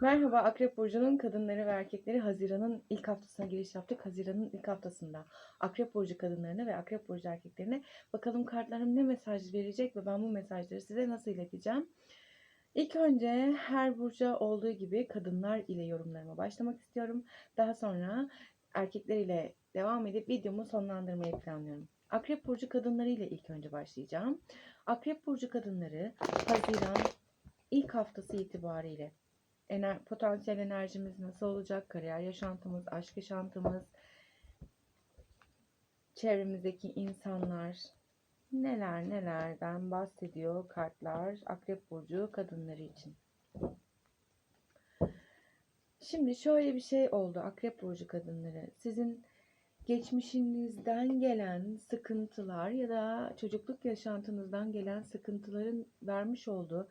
Merhaba Akrep Burcu'nun kadınları ve erkekleri Haziran'ın ilk haftasına giriş yaptık. Haziran'ın ilk haftasında Akrep Burcu kadınlarına ve Akrep Burcu erkeklerine bakalım kartlarım ne mesaj verecek ve ben bu mesajları size nasıl ileteceğim. İlk önce her burca olduğu gibi kadınlar ile yorumlarıma başlamak istiyorum. Daha sonra erkekler ile devam edip videomu sonlandırmayı planlıyorum. Akrep Burcu kadınları ile ilk önce başlayacağım. Akrep Burcu kadınları Haziran ilk haftası itibariyle ener, potansiyel enerjimiz nasıl olacak? Kariyer yaşantımız, aşk yaşantımız, çevremizdeki insanlar neler nelerden bahsediyor kartlar Akrep Burcu kadınları için. Şimdi şöyle bir şey oldu Akrep Burcu kadınları. Sizin geçmişinizden gelen sıkıntılar ya da çocukluk yaşantınızdan gelen sıkıntıların vermiş olduğu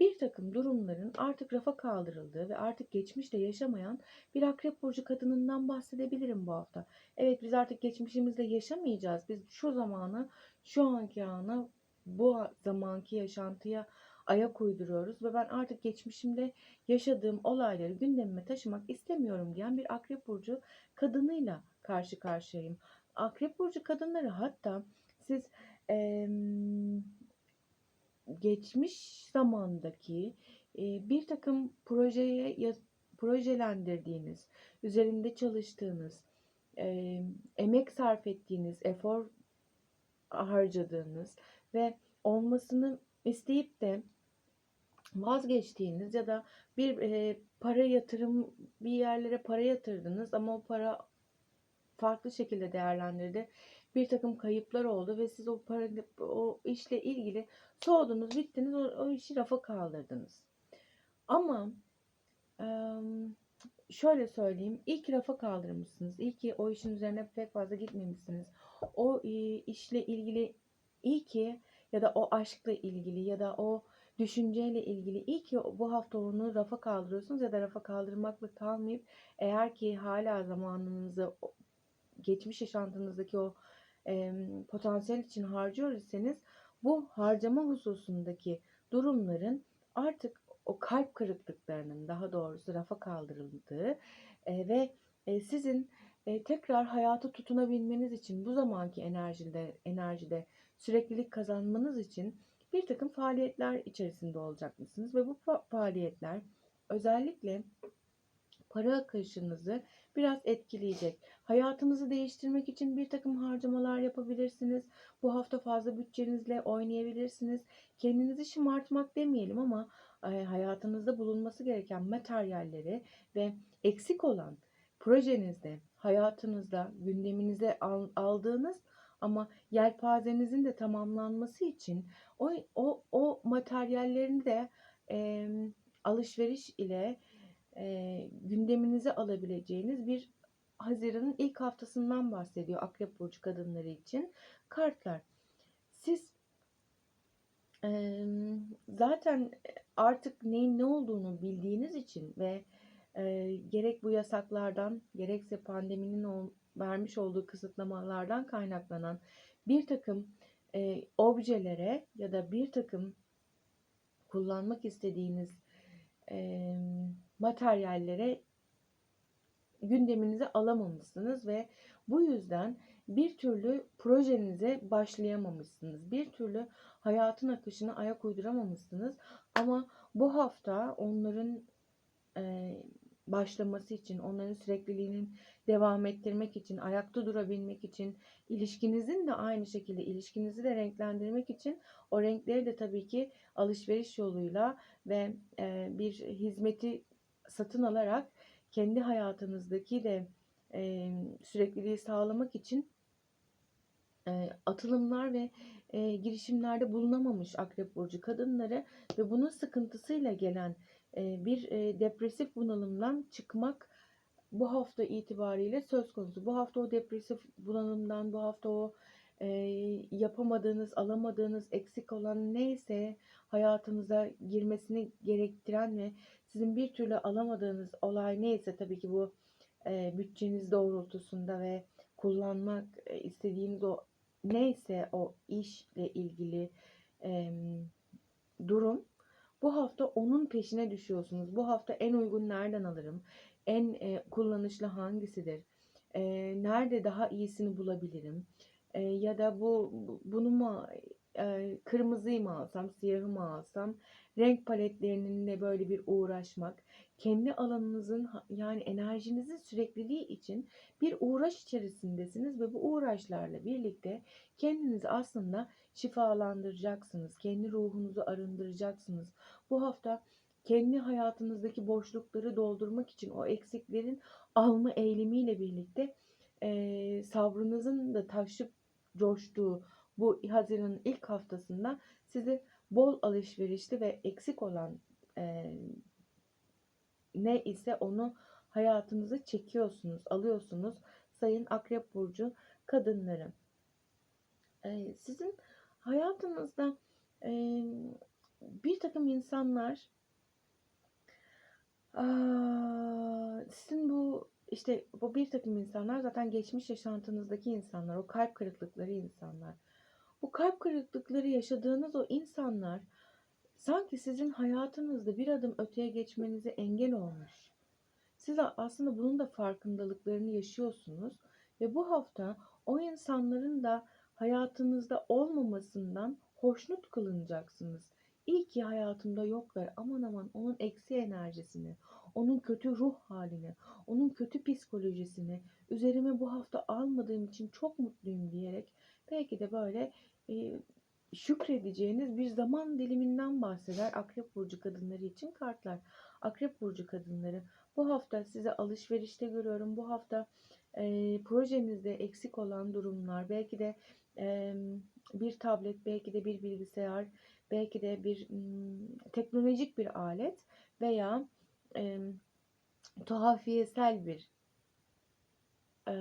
bir takım durumların artık rafa kaldırıldığı ve artık geçmişte yaşamayan bir akrep burcu kadınından bahsedebilirim bu hafta. Evet biz artık geçmişimizde yaşamayacağız. Biz şu zamanı, şu anki ana, bu zamanki yaşantıya ayak uyduruyoruz ve ben artık geçmişimde yaşadığım olayları gündemime taşımak istemiyorum diyen bir akrep burcu kadınıyla karşı karşıyayım. Akrep burcu kadınları hatta siz eee geçmiş zamandaki bir takım projeye projelendirdiğiniz, üzerinde çalıştığınız, emek sarf ettiğiniz, efor harcadığınız ve olmasını isteyip de vazgeçtiğiniz ya da bir para yatırım bir yerlere para yatırdınız ama o para farklı şekilde değerlendirdi. Bir takım kayıplar oldu ve siz o para o işle ilgili soğudunuz, bittiniz, o, o işi rafa kaldırdınız. Ama şöyle söyleyeyim, ilk rafa kaldırmışsınız. İyi ki o işin üzerine pek fazla gitmemişsiniz. O işle ilgili iyi ki ya da o aşkla ilgili ya da o düşünceyle ilgili iyi ki bu hafta onu rafa kaldırıyorsunuz ya da rafa kaldırmakla kalmayıp eğer ki hala zamanınızı geçmiş yaşantınızdaki o e, potansiyel için harcıyor iseniz bu harcama hususundaki durumların artık o kalp kırıklıklarının daha doğrusu rafa kaldırıldığı e, ve e, sizin e, tekrar hayata tutunabilmeniz için bu zamanki enerjide enerjide süreklilik kazanmanız için bir takım faaliyetler içerisinde olacak mısınız? Ve bu fa- faaliyetler özellikle para akışınızı biraz etkileyecek. Hayatınızı değiştirmek için bir takım harcamalar yapabilirsiniz. Bu hafta fazla bütçenizle oynayabilirsiniz. Kendinizi şımartmak demeyelim ama e, hayatınızda bulunması gereken materyalleri ve eksik olan projenizde, hayatınızda, gündeminize aldığınız ama yelpazenizin de tamamlanması için o o o materyallerini de e, alışveriş ile e, gündeminize alabileceğiniz bir Haziran'ın ilk haftasından bahsediyor Akrep Burcu kadınları için. Kartlar. Siz e, zaten artık neyin ne olduğunu bildiğiniz için ve e, gerek bu yasaklardan gerekse pandeminin ol, vermiş olduğu kısıtlamalardan kaynaklanan bir takım e, objelere ya da bir takım kullanmak istediğiniz e, materyallere gündeminize alamamışsınız ve bu yüzden bir türlü projenize başlayamamışsınız. Bir türlü hayatın akışına ayak uyduramamışsınız. Ama bu hafta onların e, başlaması için, onların sürekliliğinin devam ettirmek için, ayakta durabilmek için, ilişkinizin de aynı şekilde ilişkinizi de renklendirmek için o renkleri de tabii ki alışveriş yoluyla ve e, bir hizmeti satın alarak kendi hayatınızdaki de e, sürekliliği sağlamak için e, atılımlar ve e, girişimlerde bulunamamış Akrep Burcu kadınları ve bunun sıkıntısıyla gelen e, bir e, depresif bunalımdan çıkmak bu hafta itibariyle söz konusu. Bu hafta o depresif bunalımdan, bu hafta o e, yapamadığınız, alamadığınız, eksik olan neyse hayatınıza girmesini gerektiren ve sizin bir türlü alamadığınız olay neyse tabii ki bu e, bütçeniz doğrultusunda ve kullanmak e, istediğiniz o neyse o işle ilgili e, durum Bu hafta onun peşine düşüyorsunuz. Bu hafta en uygun nereden alırım? En e, kullanışlı hangisidir? E, nerede daha iyisini bulabilirim? E, ya da bu bu- bunu mu e, kırmızıyı mı alsam, siyahı mı alsam? Renk paletlerinin böyle bir uğraşmak. Kendi alanınızın yani enerjinizin sürekliliği için bir uğraş içerisindesiniz ve bu uğraşlarla birlikte kendinizi aslında şifalandıracaksınız. Kendi ruhunuzu arındıracaksınız. Bu hafta kendi hayatınızdaki boşlukları doldurmak için o eksiklerin alma eğilimiyle birlikte eee, sabrınızın da taşıp coştuğu bu Haziran'ın ilk haftasında sizi bol alışverişli ve eksik olan eee, ne ise onu hayatınıza çekiyorsunuz, alıyorsunuz. Sayın Akrep Burcu kadınları. Eee, sizin hayatınızda eee, bir takım insanlar sizin bu işte bu bir takım insanlar zaten geçmiş yaşantınızdaki insanlar, o kalp kırıklıkları insanlar. Bu kalp kırıklıkları yaşadığınız o insanlar sanki sizin hayatınızda bir adım öteye geçmenize engel olmuş. Siz aslında bunun da farkındalıklarını yaşıyorsunuz ve bu hafta o insanların da hayatınızda olmamasından hoşnut kılınacaksınız. İyi ki hayatımda yoklar. Aman aman onun eksi enerjisini, onun kötü ruh halini, onun kötü psikolojisini üzerime bu hafta almadığım için çok mutluyum diyerek belki de böyle e, şükredeceğiniz bir zaman diliminden bahseder Akrep Burcu kadınları için kartlar. Akrep Burcu kadınları bu hafta size alışverişte görüyorum. Bu hafta e, projenizde eksik olan durumlar, belki de e, bir tablet, belki de bir bilgisayar, belki de bir m, teknolojik bir alet veya e, tuhafiyesel bir e,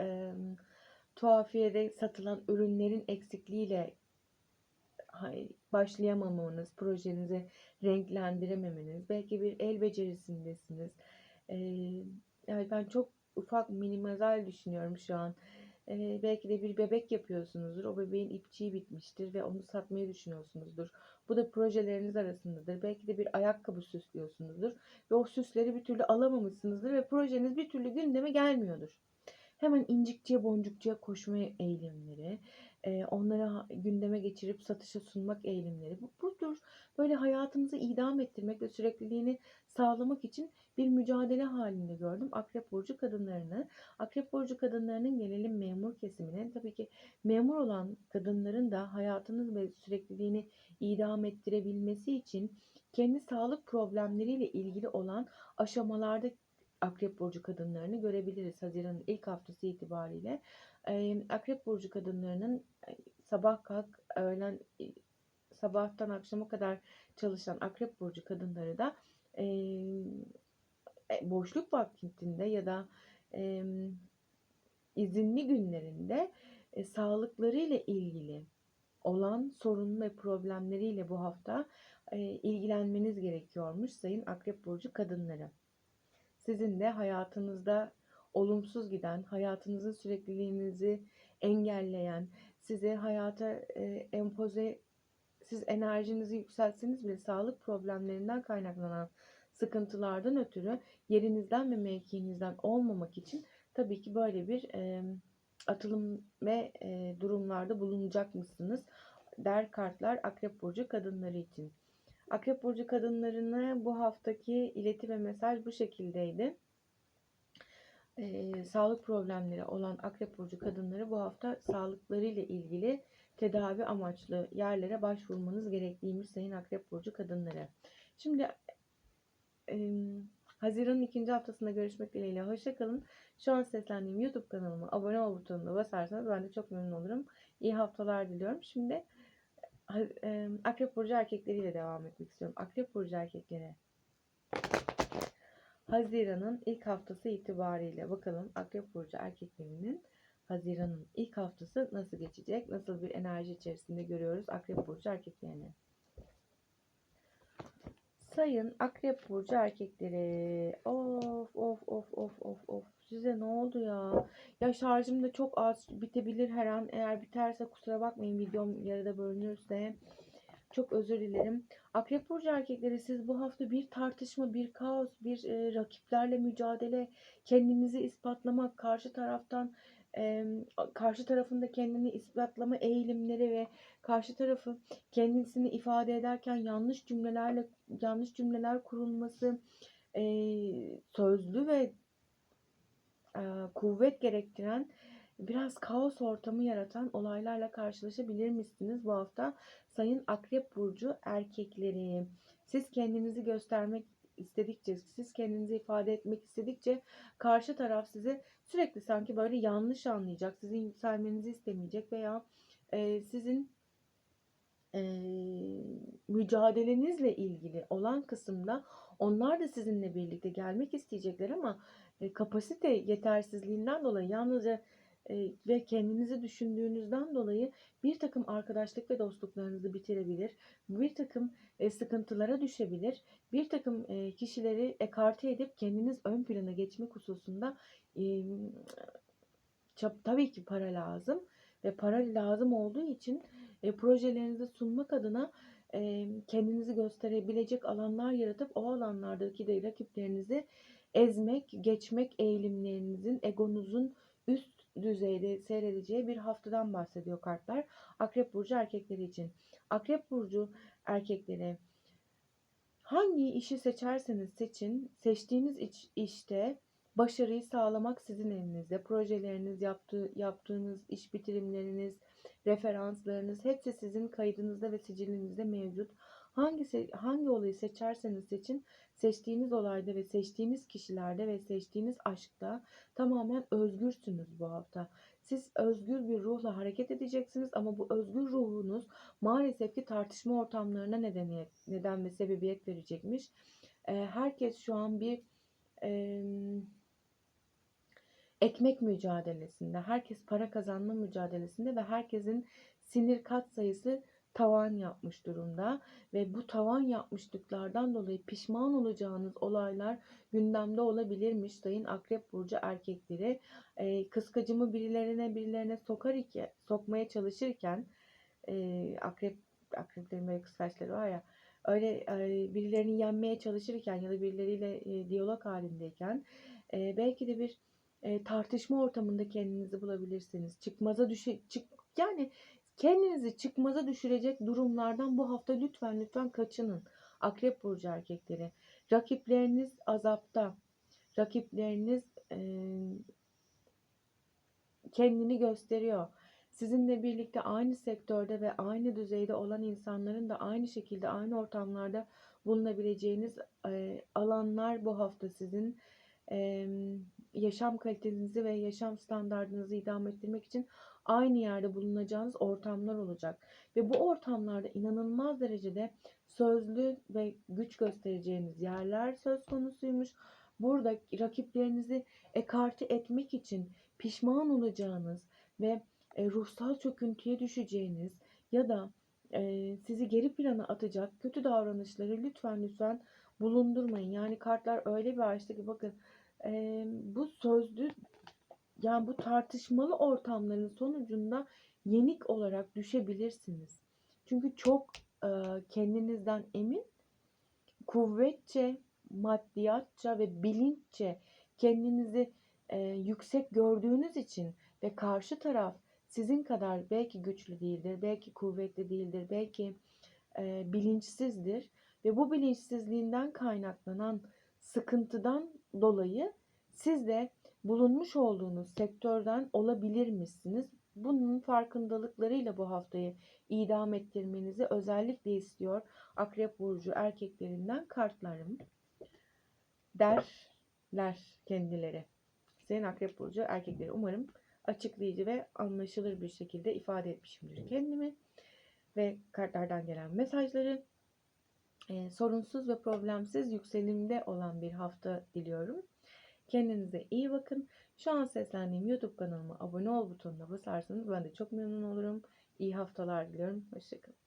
e, tuhafiyede satılan ürünlerin eksikliğiyle başlayamamanız, projenizi renklendirememeniz, belki bir el becerisindesiniz. Ee, yani ben çok ufak minimal düşünüyorum şu an. Ee, belki de bir bebek yapıyorsunuzdur. O bebeğin ipçiği bitmiştir ve onu satmayı düşünüyorsunuzdur. Bu da projeleriniz arasındadır. Belki de bir ayakkabı süslüyorsunuzdur ve o süsleri bir türlü alamamışsınızdır ve projeniz bir türlü gündeme gelmiyordur. Hemen incikçiye boncukçuya koşma eğilimleri, e, onları ha- gündeme geçirip satışa sunmak eğilimleri. Bu, bu tür böyle hayatınızı idam ettirmek ve sürekliliğini sağlamak için bir mücadele halinde gördüm Akrep Burcu kadınlarını. Akrep Burcu kadınlarının gelelim memur kesimine. Tabii ki memur olan kadınların da hayatınız ve sürekliliğini idam ettirebilmesi için kendi sağlık problemleriyle ilgili olan aşamalarda Akrep Burcu kadınlarını görebiliriz Haziran'ın ilk haftası itibariyle. Akrep Burcu kadınlarının e, sabah kalk, öğlen e, sabahtan akşama kadar çalışan Akrep Burcu kadınları da e, boşluk vaktinde ya da izinli günlerinde e, sağlıklarıyla ilgili olan sorun ve problemleriyle bu hafta ilgilenmeniz gerekiyormuş Sayın Akrep Burcu kadınları sizin de hayatınızda olumsuz giden, hayatınızın sürekliliğinizi engelleyen, size hayata e, empoze, siz enerjinizi yükseltseniz bile sağlık problemlerinden kaynaklanan sıkıntılardan ötürü yerinizden ve mevkiinizden olmamak için tabii ki böyle bir e, atılım ve e, durumlarda bulunacak mısınız? Der kartlar Akrep Burcu kadınları için. Akrep Burcu kadınlarına bu haftaki ileti ve mesaj bu şekildeydi. Ee, sağlık problemleri olan Akrep Burcu kadınları bu hafta sağlıklarıyla ilgili tedavi amaçlı yerlere başvurmanız gerekliymiş Sayın Akrep Burcu kadınları. Şimdi e, Haziran'ın ikinci haftasında görüşmek dileğiyle. Hoşçakalın. Şu an seslendiğim YouTube kanalıma abone ol butonuna basarsanız ben de çok memnun olurum. İyi haftalar diliyorum. Şimdi Akrep Burcu erkekleriyle devam etmek istiyorum. Akrep Burcu erkekleri. Haziran'ın ilk haftası itibariyle bakalım Akrep Burcu erkeklerinin Haziran'ın ilk haftası nasıl geçecek? Nasıl bir enerji içerisinde görüyoruz Akrep Burcu erkeklerini? Sayın Akrep Burcu erkekleri. Of of of of of of. Size ne oldu ya? Ya şarjım da çok az bitebilir her an. Eğer biterse kusura bakmayın videom yarıda bölünürse. Çok özür dilerim. Akrep Burcu erkekleri siz bu hafta bir tartışma, bir kaos, bir e, rakiplerle mücadele, kendinizi ispatlamak, karşı taraftan e, karşı tarafında kendini ispatlama eğilimleri ve karşı tarafı kendisini ifade ederken yanlış cümlelerle yanlış cümleler kurulması, e, sözlü ve kuvvet gerektiren biraz kaos ortamı yaratan olaylarla karşılaşabilir misiniz bu hafta? Sayın Akrep Burcu erkekleri. Siz kendinizi göstermek istedikçe, siz kendinizi ifade etmek istedikçe karşı taraf sizi sürekli sanki böyle yanlış anlayacak, sizin yükselmenizi istemeyecek veya e, sizin e, mücadelenizle ilgili olan kısımda onlar da sizinle birlikte gelmek isteyecekler ama kapasite yetersizliğinden dolayı yalnızca e, ve kendinizi düşündüğünüzden dolayı bir takım arkadaşlık ve dostluklarınızı bitirebilir. Bir takım e, sıkıntılara düşebilir. Bir takım e, kişileri ekarte edip kendiniz ön plana geçmek hususunda e, tabii ki para lazım ve para lazım olduğu için e, projelerinizi sunmak adına e, kendinizi gösterebilecek alanlar yaratıp o alanlardaki de rakiplerinizi ezmek, geçmek eğilimlerinizin, egonuzun üst düzeyde seyredeceği bir haftadan bahsediyor kartlar. Akrep Burcu erkekleri için. Akrep Burcu erkekleri hangi işi seçerseniz seçin, seçtiğiniz iş, işte başarıyı sağlamak sizin elinizde. Projeleriniz, yaptığı, yaptığınız iş bitirimleriniz, referanslarınız hepsi sizin kaydınızda ve sicilinizde mevcut. Hangisi, hangi olayı seçerseniz seçin, seçtiğiniz olayda ve seçtiğiniz kişilerde ve seçtiğiniz aşkta tamamen özgürsünüz bu hafta. Siz özgür bir ruhla hareket edeceksiniz ama bu özgür ruhunuz maalesef ki tartışma ortamlarına neden, neden ve sebebiyet verecekmiş. Herkes şu an bir e, ekmek mücadelesinde, herkes para kazanma mücadelesinde ve herkesin sinir kat sayısı tavan yapmış durumda ve bu tavan yapmışlıklardan dolayı pişman olacağınız olaylar gündemde olabilirmiş sayın akrep burcu erkekleri e, kıskacımı birilerine birilerine sokar iken sokmaya çalışırken e, akrep akreplerin böyle kıskaçları var ya öyle e, birilerini yenmeye çalışırken ya da birileriyle e, diyalog halindeyken e, belki de bir e, tartışma ortamında kendinizi bulabilirsiniz. Çıkmaza düşe çık yani kendinizi çıkmaza düşürecek durumlardan bu hafta lütfen lütfen kaçının. Akrep burcu erkekleri. Rakipleriniz azapta. Rakipleriniz e, kendini gösteriyor. Sizinle birlikte aynı sektörde ve aynı düzeyde olan insanların da aynı şekilde aynı ortamlarda bulunabileceğiniz e, alanlar bu hafta sizin e, yaşam kalitenizi ve yaşam standartınızı idame ettirmek için aynı yerde bulunacağınız ortamlar olacak. Ve bu ortamlarda inanılmaz derecede sözlü ve güç göstereceğiniz yerler söz konusuymuş. Burada rakiplerinizi ekarte etmek için pişman olacağınız ve e, ruhsal çöküntüye düşeceğiniz ya da e, sizi geri plana atacak kötü davranışları lütfen lütfen bulundurmayın. Yani kartlar öyle bir açtı ki bakın e, bu sözlü yani bu tartışmalı ortamların sonucunda yenik olarak düşebilirsiniz. Çünkü çok e, kendinizden emin, kuvvetçe, maddiyatça ve bilinççe kendinizi e, yüksek gördüğünüz için ve karşı taraf sizin kadar belki güçlü değildir, belki kuvvetli değildir, belki e, bilinçsizdir ve bu bilinçsizliğinden kaynaklanan sıkıntıdan dolayı siz de bulunmuş olduğunuz sektörden olabilir misiniz? Bunun farkındalıklarıyla bu haftayı idam ettirmenizi özellikle istiyor Akrep Burcu erkeklerinden kartlarım. Derler kendileri. Senin Akrep Burcu erkekleri umarım açıklayıcı ve anlaşılır bir şekilde ifade etmişimdir kendimi. Ve kartlardan gelen mesajları e, sorunsuz ve problemsiz yükselimde olan bir hafta diliyorum. Kendinize iyi bakın. Şu an seslendiğim YouTube kanalıma abone ol butonuna basarsanız ben de çok memnun olurum. İyi haftalar diliyorum. Hoşçakalın.